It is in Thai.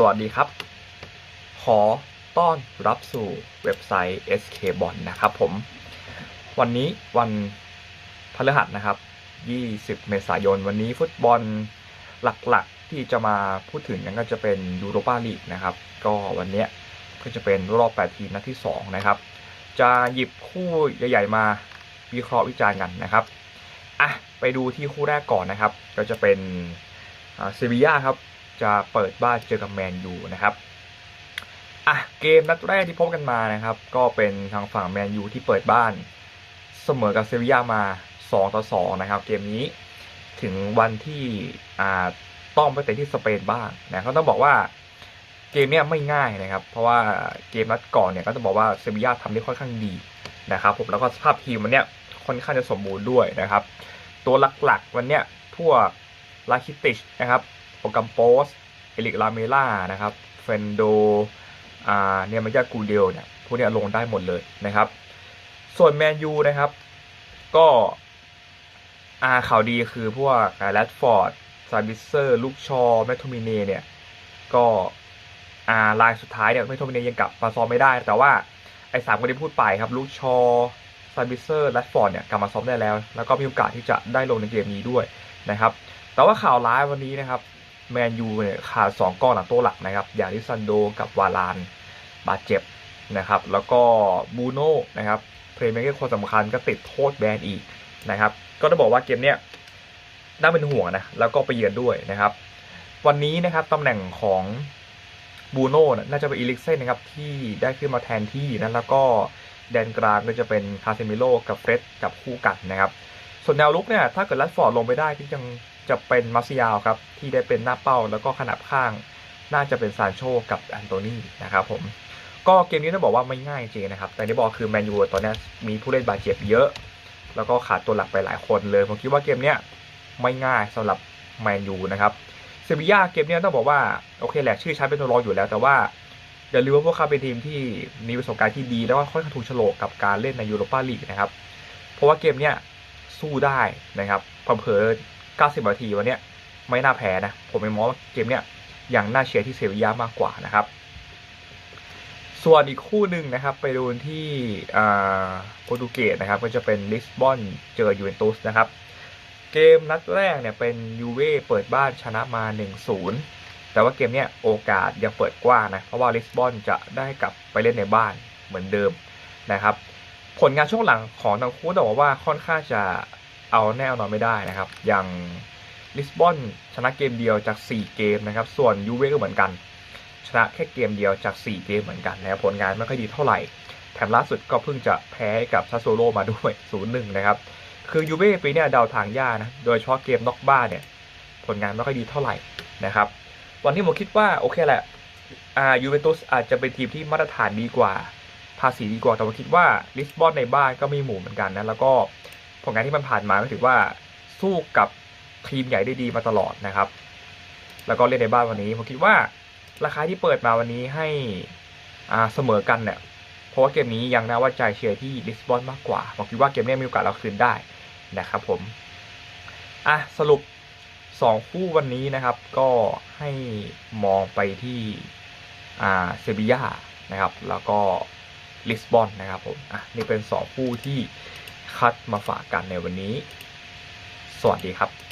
สวัสดีครับ ขอต้อนรับสู่เว็บไซต์ SK b o n นะครับผม วันนี้วันพฤหัสนะครับ 20 เมษายน วันนี้ฟุตบอลหลักๆที่จะมาพูดถึงกันก็จะเป็นยูโรปาลีกนะครับ ก็วันนี้ก็จะเป็นรอบ 8 ทีมนัดที่ 2 นะครับ จะหยิบคู่ใหญ่ ๆ มาวิเคราะห์วิจารณ์กันนะครับอะไปดูที่คู่แรกก่อนนะครับ ก็จะเป็นเซบีย่าครับ จะเปิดบ้านเจอกับแมนยูนะครับอะเกมนัดแรกที่พบกันมานะครับ ก็เป็นทางฝั่งแมนยูที่เปิดบ้าน เสมอกับเซบียามา 2 ต่อ 2 นะครับ เกมนี้ถึงวันที่อ่าต้องไปเตะที่สเปนบ้างนะเขาต้องบอกว่าเกมเนี้ยไม่ง่ายนะครับ เพราะว่าเกมนัดก่อนเนี่ยก็ต้องบอกว่าเซบียาทำได้ค่อนข้างดีนะครับผมแล้วก็สภาพทีมวันเนี้ยค่อนข้างจะสมบูรณ์ด้วยนะครับ ตัวหลักๆวันเนี้ยพวกลาคิติชนะครับ โปรแกรมโปสเอลิกลาเมล่านะครับเฟนโดเนี่ยมันยากูเดลเนี่ยพวกนี้ลงได้หมดเลยนะครับ ส่วนแมนยูนะครับ ก็อาข่าวดีคือพวกแรดฟอร์ดซาบิเซอร์ลูกชอแมทโทมิเนเนี่ย ก็อาลายสุดท้ายเนี่ยแมทโทมิเนยังกลับมาซ้อมไม่ได้ แต่ว่าไอ้สามคนที่พูดไปครับลูกชอซาบิเซอร์แรดฟอร์ดเนี่ยกลับมาซ้อมได้แล้ว แล้วก็มีโอกาสที่จะได้ลงในเกมนี้ด้วยนะครับ แต่ว่าข่าวร้ายวันนี้นะครับ แมนยูเนี่ยขาดสองกองหลังตัวหลักนะครับอย่างลิซันโดกับวาลานบาดเจ็บนะครับ แล้วก็บูโน่นะครับเพลย์เมคเกอร์คนสำคัญก็ติดโทษแบนอีกนะครับ ก็ต้องบอกว่าเกมเนี้ยน่าเป็นห่วงนะ แล้วก็ไปเยือนด้วยนะครับ วันนี้นะครับตำแหน่งของบูโน่น่าจะเป็นอีลิกเซนนะครับที่ได้ขึ้นมาแทนที่นะแล้วก็แดนกลางก็จะเป็นคาเซมิโลกับเฟร็ดกับคู่กันนะครับ ส่วนแนวลุกเนี่ยถ้าเกิดแรดฟอร์ดลงไปได้ก็ยัง จะเป็นมาซิยาวครับที่ได้เป็นหน้าเป้าแล้วก็ขนาบข้าง น่าจะเป็นซานโชกับแอนโตนีนะครับผมก็เกมนี้ต้องบอกว่าไม่ง่ายจริงนะครับ แต่ที่บอกคือแมนยูตอนนี้มีผู้เล่นบาดเจ็บเยอะ แล้วก็ขาดตัวหลักไปหลายคนเลย ผมคิดว่าเกมนี้ไม่ง่ายสำหรับแมนยูนะครับเซบีย่าเกมนี้ต้องบอกว่าโอเคแหละชื่อชั้นเป็นตัวรองอยู่แล้ว แต่ว่าอย่าลืมว่าพวกเขาเป็นทีมที่มีประสบการณ์ที่ดีแล้วก็ค่อนข้างถูกโฉลกกับการเล่นในยูโรปาลีกนะครับ เพราะว่าเกมเนี้ยสู้ได้นะครับเผลอๆ 90 นาทีวันนี้ไม่น่าแพ้นะ ผมไม่มองว่าเกมเนี้ยยังน่าเชียร์ที่เซบียามากกว่านะครับ ส่วนอีกคู่หนึ่งนะครับ ไปดูที่โปรตุเกสนะครับ ก็จะเป็นลิสบอนเจอยูเวนตุสนะครับ เกมนัดแรกเนี่ยเป็นยูเว่เปิดบ้านชนะมา 1-0 แต่ว่าเกมเนี้ยโอกาสยังเปิดกว้างนะ เพราะว่าลิสบอนจะได้กลับไปเล่นในบ้านเหมือนเดิมนะครับ ผลงานช่วงหลังของทั้งคู่ต้องบอกว่าค่อนข้างจะ เอาแน่นอนไม่ได้นะครับ อย่างลิสบอนชนะเกมเดียวจาก 4 เกมนะครับ ส่วนยูเว่ก็เหมือนกัน ชนะแค่เกมเดียวจาก 4 เกมเหมือนกันนะครับผลงานไม่ค่อยดีเท่าไหร่ แถมล่าสุดก็เพิ่งจะแพ้กับซาโซโลมาด้วย 0-1 นะครับ คือยูเว่ปีนี้เดาทางยากนะ โดยเฉพาะเกมนอกบ้านเนี่ย ผลงานไม่ค่อยดีเท่าไหร่นะครับ วันนี้ผมคิดว่าโอเคแหละอ่ายูเวนตุสอาจจะเป็นทีมที่มาตรฐานดีกว่า ภาษีดีกว่า แต่ผมคิดว่าลิสบอนในบ้านก็มีหมู่เหมือนกันนะ แล้วก็ ผลงานที่มันผ่านมาก็ถือว่าสู้กับทีมใหญ่ได้ดีมาตลอดนะครับ แล้วก็เล่นในบ้านวันนี้ผมคิดว่าราคาที่เปิดมาวันนี้ให้อ่าเสมอกันเนี่ยเพราะว่าเกมนี้ยังน่าว่าใจเชียร์ที่ลิสบอนมากกว่าผมคิดว่าเกมนี้มีโอกาสเราคืนได้นะครับผมอะสรุป 2 คู่วันนี้นะครับ ก็ให้มองไปที่อ่าเซบียานะครับ แล้วก็ลิสบอนนะครับผมอะนี่เป็น 2 คู่ที่ คัดมาฝากกันในวันนี้ สวัสดีครับ